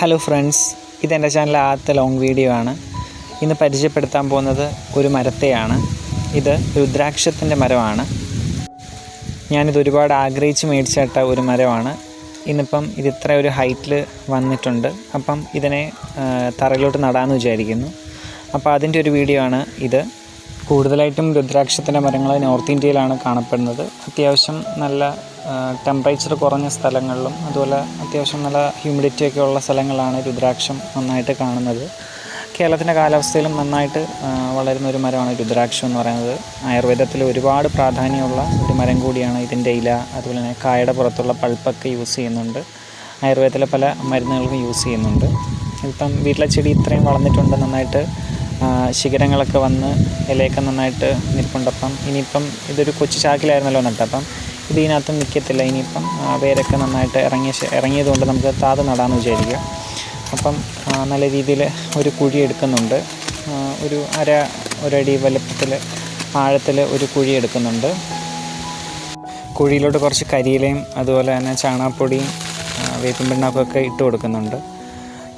Hello friends ഇതെന്റെ channel ആദ്യത്തെ long video ആണ്. ഇന്ന് പരിചയപ്പെടുത്താൻ പോകുന്നത് ഒരു മരത്തെയാണ്. ഇത് രുദ്രാക്ഷത്തിന്റെ മരമാണ്. ഞാനിത് ഒരുപാട് ആഗ്രഹിച്ച് മേടിച്ചിട്ട ഒരു മരമാണ്. ഇന്നിപ്പം ഇത് ഇത്ര ഒരു ഹൈറ്റിൽ വന്നിട്ടുണ്ട്. അപ്പം ഇതിനെ തറയിലോട്ട് നടാമെന്ന് വിചാരിക്കുന്നു. അപ്പോൾ അതിന്റെ ഒരു വീഡിയോ ആണ് ഇത്. കൂടുതലായിട്ടും രുദ്രാക്ഷത്തിന്റെ മരങ്ങൾ നോർത്ത് ഇന്ത്യയിലാണ് കാണപ്പെടുന്നത്. അത്യാവശ്യം നല്ല ടെമ്പറേച്ചർ കുറഞ്ഞ സ്ഥലങ്ങളിലും അതുപോലെ അത്യാവശ്യം നല്ല ഹ്യൂമിഡിറ്റി ഒക്കെ ഉള്ള സ്ഥലങ്ങളാണ് രുദ്രാക്ഷം നന്നായിട്ട് കാണുന്നത്. കേരളത്തിന്റെ കാലാവസ്ഥയിലും നന്നായിട്ട് വളരുന്ന ഒരു മരമാണ് രുദ്രാക്ഷം എന്ന് പറയുന്നത്. ആയുർവേദത്തിൽ ഒരുപാട് പ്രാധാന്യമുള്ള ഒരു മരം കൂടിയാണ് ഇതിന്റെ ഇല അതുപോലെ തന്നെ കായയുടെ പുറത്തുള്ള പൾപ്പൊക്കെ യൂസ് ചെയ്യുന്നുണ്ട്. ആയുർവേദത്തിലെ പല മരുന്നുകൾക്കും യൂസ് ചെയ്യുന്നുണ്ട്. ഇപ്പം വീട്ടിലെ ചെടി ഇത്രയും വളർന്നിട്ടുണ്ട് നന്നായിട്ട് ശിഖരങ്ങളൊക്കെ വന്ന് ഇലയൊക്കെ നന്നായിട്ട് നിൽപ്പുണ്ട്. അപ്പം ഇനിയിപ്പം ഇതൊരു കൊച്ചു ചാക്കിലായിരുന്നല്ലോ ഇത് ഇതിനകത്ത് നിൽക്കത്തില്ല ഇനിയിപ്പം വേരൊക്കെ നന്നായിട്ട് ഇറങ്ങിയ ഇറങ്ങിയതുകൊണ്ട് നമുക്ക് താത് നടാമെന്ന് വിചാരിക്കുക. അപ്പം നല്ല രീതിയിൽ ഒരു കുഴി എടുക്കുന്നുണ്ട്. ഒരു അര ഒരടി വലുപ്പത്തിൽ ആഴത്തിൽ ഒരു കുഴി എടുക്കുന്നുണ്ട്. കുഴിയിലോട്ട് കുറച്ച് കരിയിലയും അതുപോലെ തന്നെ ചാണകപ്പൊടിയും ആ, വേപ്പിൻ പിണ്ണാക്കൊക്കെ ഇട്ട് കൊടുക്കുന്നുണ്ട്.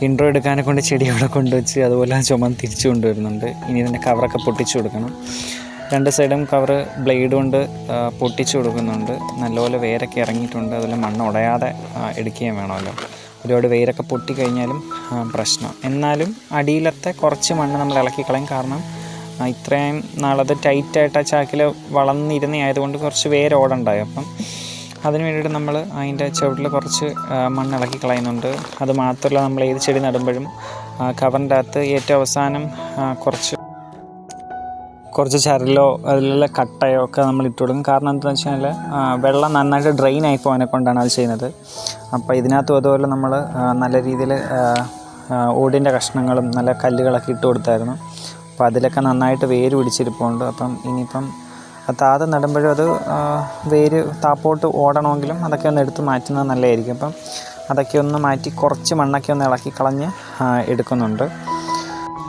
ഇൻട്രോ എടുക്കാനെ കൊണ്ട് ചെടി അവിടെ കൊണ്ടുവച്ച് അതുപോലെ ചുമന്ന് തിരിച്ചു കൊണ്ടുവരുന്നുണ്ട്. ഇനി ഇതിന്റെ കവറൊക്കെ പൊട്ടിച്ചു കൊടുക്കണം. രണ്ട് സൈഡും കവർ ബ്ലേഡ് കൊണ്ട് പൊട്ടിച്ചു കൊടുക്കുന്നുണ്ട്. നല്ലപോലെ വേരൊക്കെ ഇറങ്ങിയിട്ടുണ്ട്. അതുപോലെ മണ്ണ് ഉടയാതെ എടുക്കുകയും വേണമല്ലോ. ഒരുപാട് വേരൊക്കെ പൊട്ടിക്കഴിഞ്ഞാലും പ്രശ്നം. എന്നാലും അടിയിലത്തെ കുറച്ച് മണ്ണ് നമ്മൾ ഇളക്കി കളയും. കാരണം ഇത്രയും നാളത് ടൈറ്റായിട്ട് ആ ചാക്കിൽ വളർന്നിരുന്ന ആയതുകൊണ്ട് കുറച്ച് വേര് ഓടണ്ടായി. അപ്പം അതിന് വേണ്ടിയിട്ട് നമ്മൾ അതിന്റെ ചുവട്ടിൽ കുറച്ച് മണ്ണ് ഇളക്കി കളയുന്നുണ്ട്. അത് മാത്രമല്ല നമ്മൾ ഏത് ചെടി നടുമ്പോഴും കവറിന്റെ അകത്ത് ഏറ്റവും അവസാനം കുറച്ച് കുറച്ച് ചരലോ അതിലുള്ള കട്ടയോ ഒക്കെ നമ്മൾ ഇട്ട് കൊടുക്കും. കാരണം എന്താണെന്ന് വെച്ച് കഴിഞ്ഞാൽ വെള്ളം നന്നായിട്ട് ഡ്രെയിൻ ആയി പോകാനെ കൊണ്ടാണ് അത് ചെയ്യുന്നത്. അപ്പോൾ ഇതിനകത്തും അതുപോലെ നമ്മൾ നല്ല രീതിയിൽ ഓടിന്റെ കഷ്ണങ്ങളും നല്ല കല്ലുകളൊക്കെ ഇട്ട് കൊടുത്തായിരുന്നു. അപ്പോൾ അതിലൊക്കെ നന്നായിട്ട് വേര് പിടിച്ചിരിപ്പുണ്ട്. അപ്പം ഇനിയിപ്പം താത നടുമ്പോഴും അത് വേര് താപ്പോട്ട് ഓടണമെങ്കിലും അതൊക്കെ ഒന്ന് എടുത്ത് മാറ്റുന്നത് നല്ലതായിരിക്കും. അപ്പം അതൊക്കെ ഒന്ന് മാറ്റി കുറച്ച് മണ്ണൊക്കെ ഒന്ന് ഇളക്കി കളഞ്ഞ് എടുക്കുന്നുണ്ട്.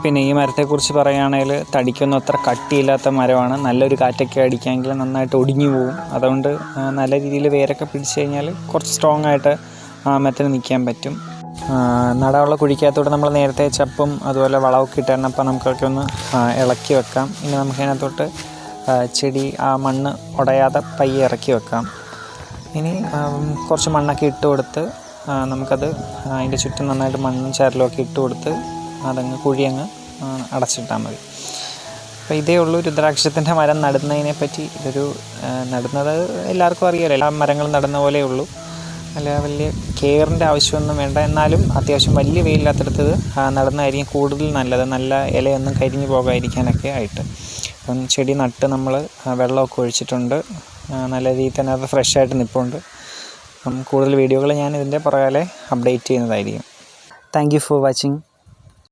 പിന്നെ ഈ മരത്തെക്കുറിച്ച് പറയുകയാണെങ്കിൽ തടിക്കൊന്നും അത്ര കട്ടിയില്ലാത്ത മരമാണ്. നല്ലൊരു കാറ്റൊക്കെ അടിക്കാമെങ്കിൽ നന്നായിട്ട് ഒടിഞ്ഞു പോകും അതുകൊണ്ട് നല്ല രീതിയിൽ വേരൊക്കെ പിടിച്ചു കഴിഞ്ഞാൽ കുറച്ച് സ്ട്രോങ് ആയിട്ട് ആ മരത്തിന് നിൽക്കാൻ പറ്റും. നടവുള്ള കുഴിക്കകത്തോട്ട് കുഴിക്കകത്തോടെ നമ്മൾ നേരത്തെ ചപ്പും അതുപോലെ വളമൊക്കെ ഇട്ടായിരുന്നു അപ്പോൾ നമുക്കൊക്കെ ഒന്ന് ഇളക്കി വെക്കാം. ഇനി നമുക്ക് അതിനകത്തോട്ട് ചെടി ആ മണ്ണ് ഉടയാതെ പയ്യെ ഇറക്കി വെക്കാം. ഇനി കുറച്ച് മണ്ണൊക്കെ ഇട്ട് കൊടുത്ത് നമുക്കത് അതിന്റെ ചുറ്റും നന്നായിട്ട് മണ്ണും ചരലും ഒക്കെ ഇട്ട് കൊടുത്ത് അതങ്ങ് കുഴിയങ്ങ് അടച്ചിട്ടാൽ മതി. അപ്പോൾ ഇതേ ഉള്ളൂ രുദ്രാക്ഷത്തിന്റെ മരം നടുന്നതിനെ പറ്റി. ഇതൊരു നടുന്നത് എല്ലാവർക്കും അറിയാമല്ലോ എല്ലാ മരങ്ങളും നടുന്ന പോലെ ഉള്ളൂ. അല്ല വലിയ കെയറിന്റെ ആവശ്യമൊന്നും വേണ്ട. എന്നാലും അത്യാവശ്യം വലിയ വെയിലില്ലാത്തടത്ത് ഇത്, നടുന്നതായിരിക്കും കൂടുതൽ നല്ലത്. നല്ല ഇലയൊന്നും കരിഞ്ഞു പോകാതിരിക്കാനൊക്കെ ആയിട്ട്. അപ്പം ചെടി നട്ട് നമ്മൾ വെള്ളമൊക്കെ ഒഴിച്ചിട്ടുണ്ട്. നല്ല രീതിയിൽ തന്നെ അത് ഫ്രഷായിട്ട് നിൽപ്പുണ്ട് അപ്പം കൂടുതൽ വീഡിയോകൾ ഞാൻ ഇതിന്റെ പുറകാലെ അപ്ഡേറ്റ് ചെയ്യുന്നതായിരിക്കും. Thank you for watching.